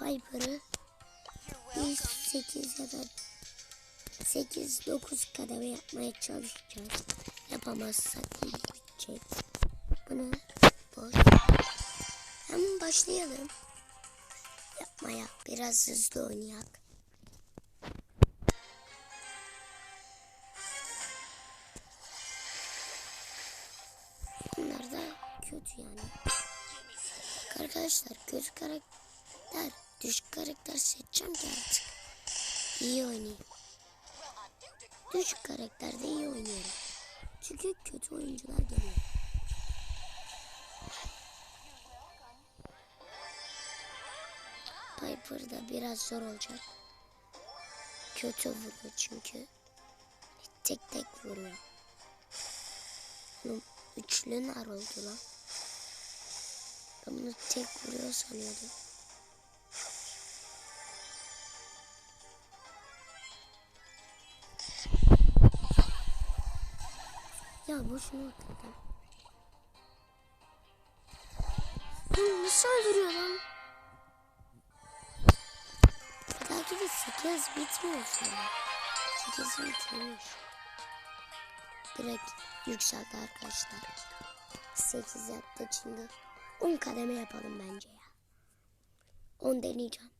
Piper'ı bir 8 ya da 8-9 kademe yapmaya çalışacağız. Yapamazsak iyi bitecek. Bunu boş. Hemen başlayalım. Yapmaya biraz hızlı oynayak. Bunlar da kötü yani. Arkadaşlar kötü karakter, düşük karakter seçeceğim ki artık. İyi oynayayım. Düşük karakterde iyi oynuyorum. Çünkü kötü oyuncular geliyor. Piper'da biraz zor olacak. Kötü vuruyor çünkü. Tek tek vuruyor. Oğlum üçlü nar oldu lan. Ben bunu tek vuruyor sanıyordum. Ya boşuna atladım. Oğlum nasıl öldürüyor lan? Belki de 8 bitmiyor sonra. 8 bitmemiş. Direkt yükseldi arkadaşlar. 8 yaptı şimdi. 10 kademe yapalım bence ya. 10 deneyeceğim.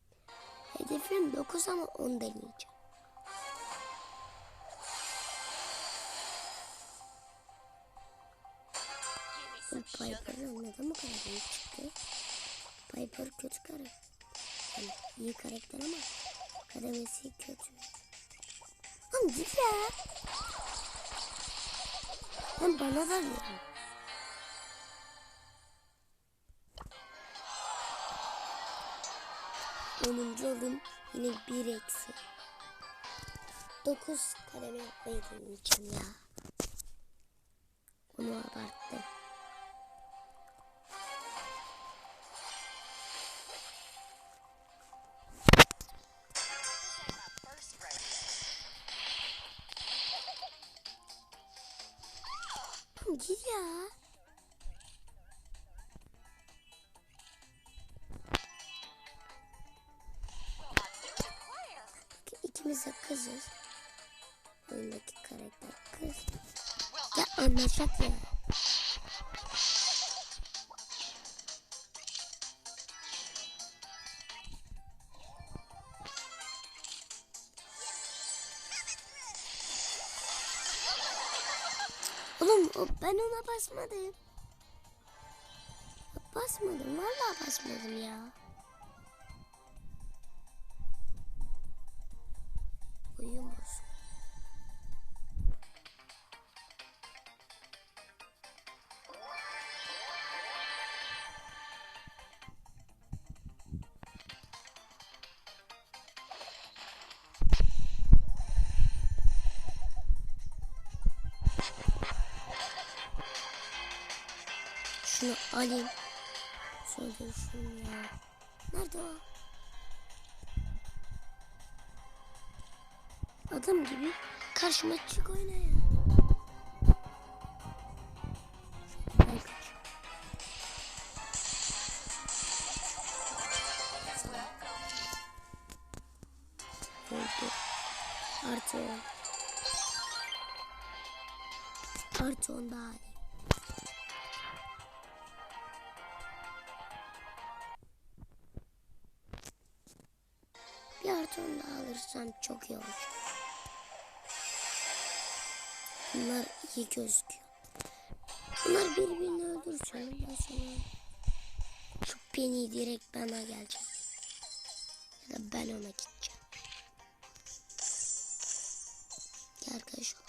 Hedefim 9 ama 10 deneyeceğim. Piper'ın neden bu kadar büyük çıktı? Piper kötü karakter. Yani iyi karakter ama kademesi kötü. Lan git ya. Lan bana da diyorum. Onuncu oldum. Yine bir eksi. Dokuz kademe yapmayı deneyeceğim ya. Onu abarttı. Git ya. İkimiz de kızız. Oyundaki karakter kız. Ya anlaşak ya. Oğlum ben ona basmadım. Basmadım. Vallahi basmadım ya. Uyuyor Şunu alayım. Şöyle şunu ya. Nerede o? Adam gibi karşıma çık oyna ya. Artı. Artı on on daha alırsam çok iyi olacak. Bunlar iyi gözüküyor. Bunlar birbirini öldürsün. Ben sana... Şu Penny direkt bana gelecek. Ya da ben ona gideceğim. Gel arkadaş ol.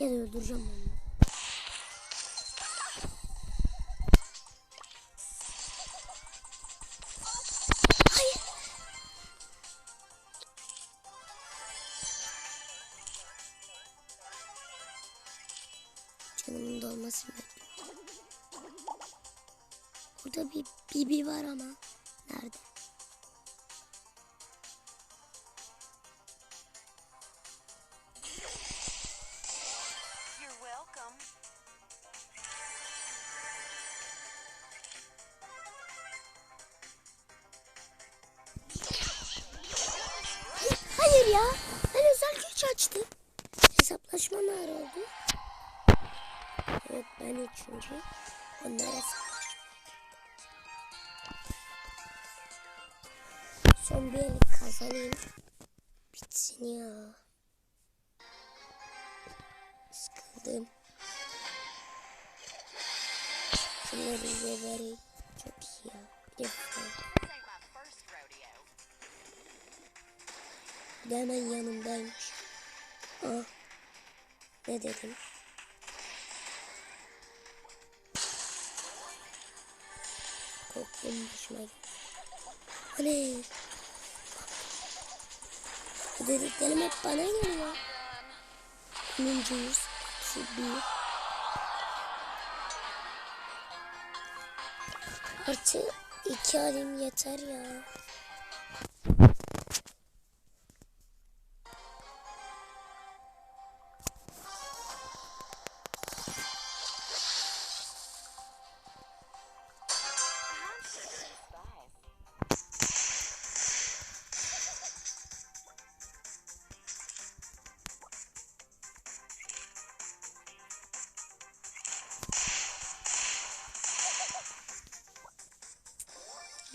Ya da öldüreceğim onu. Canımın dolmasını. Burada bir bibi var ama. Nerede? You're welcome. welcome. Hayır ya. Ben özel güç açtım. Hesaplaşma nerede oldu? Evet ben üçüncü. Onlar hesaplaşma. Son bir el kazanayım. Bitsin ya. Sıkıldım. Şunları gebereyim. Çok iyi ya. Bir. Bir de hemen yanımdaymış. Aa. Ne dedim? Korktum başıma geldi. Hani? Bu dediklerim hep bana geliyor. Oyuncuyuz. Şu bir. Artı iki alim yeter ya.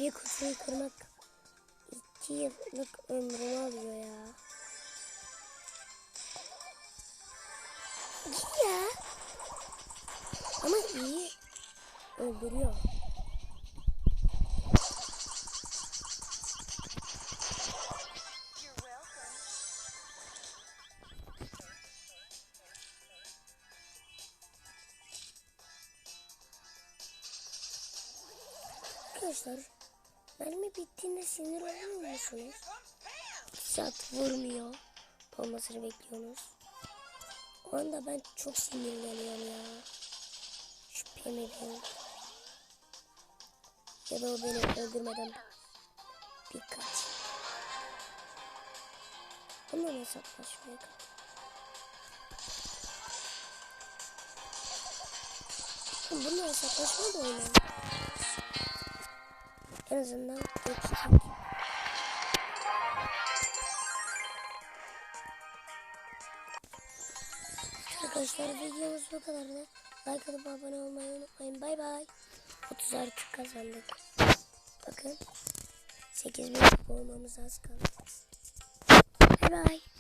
Bir kutuyu kırmak iki yıllık ömrümü alıyor ya. İyi ya. Ama iyi. Öldürüyor. You're welcome. Arkadaşlar mermi bittiğinde sinir oluyor musunuz? Saat vurmuyor. Olmasını bekliyorsunuz. O anda ben çok sinirleniyorum ya. Şüphem ediyorum. Ya da o beni öldürmeden birkaç. Bununla hesaplaşmaya kalk. Bununla hesaplaşma da oynayalım. En azından geçecek. Arkadaşlar videomuz bu kadardı. Like atıp abone olmayı unutmayın. Bay bay. 30 artık kazandık. Bakın. 8000 olmamız az kaldı. Bay bay.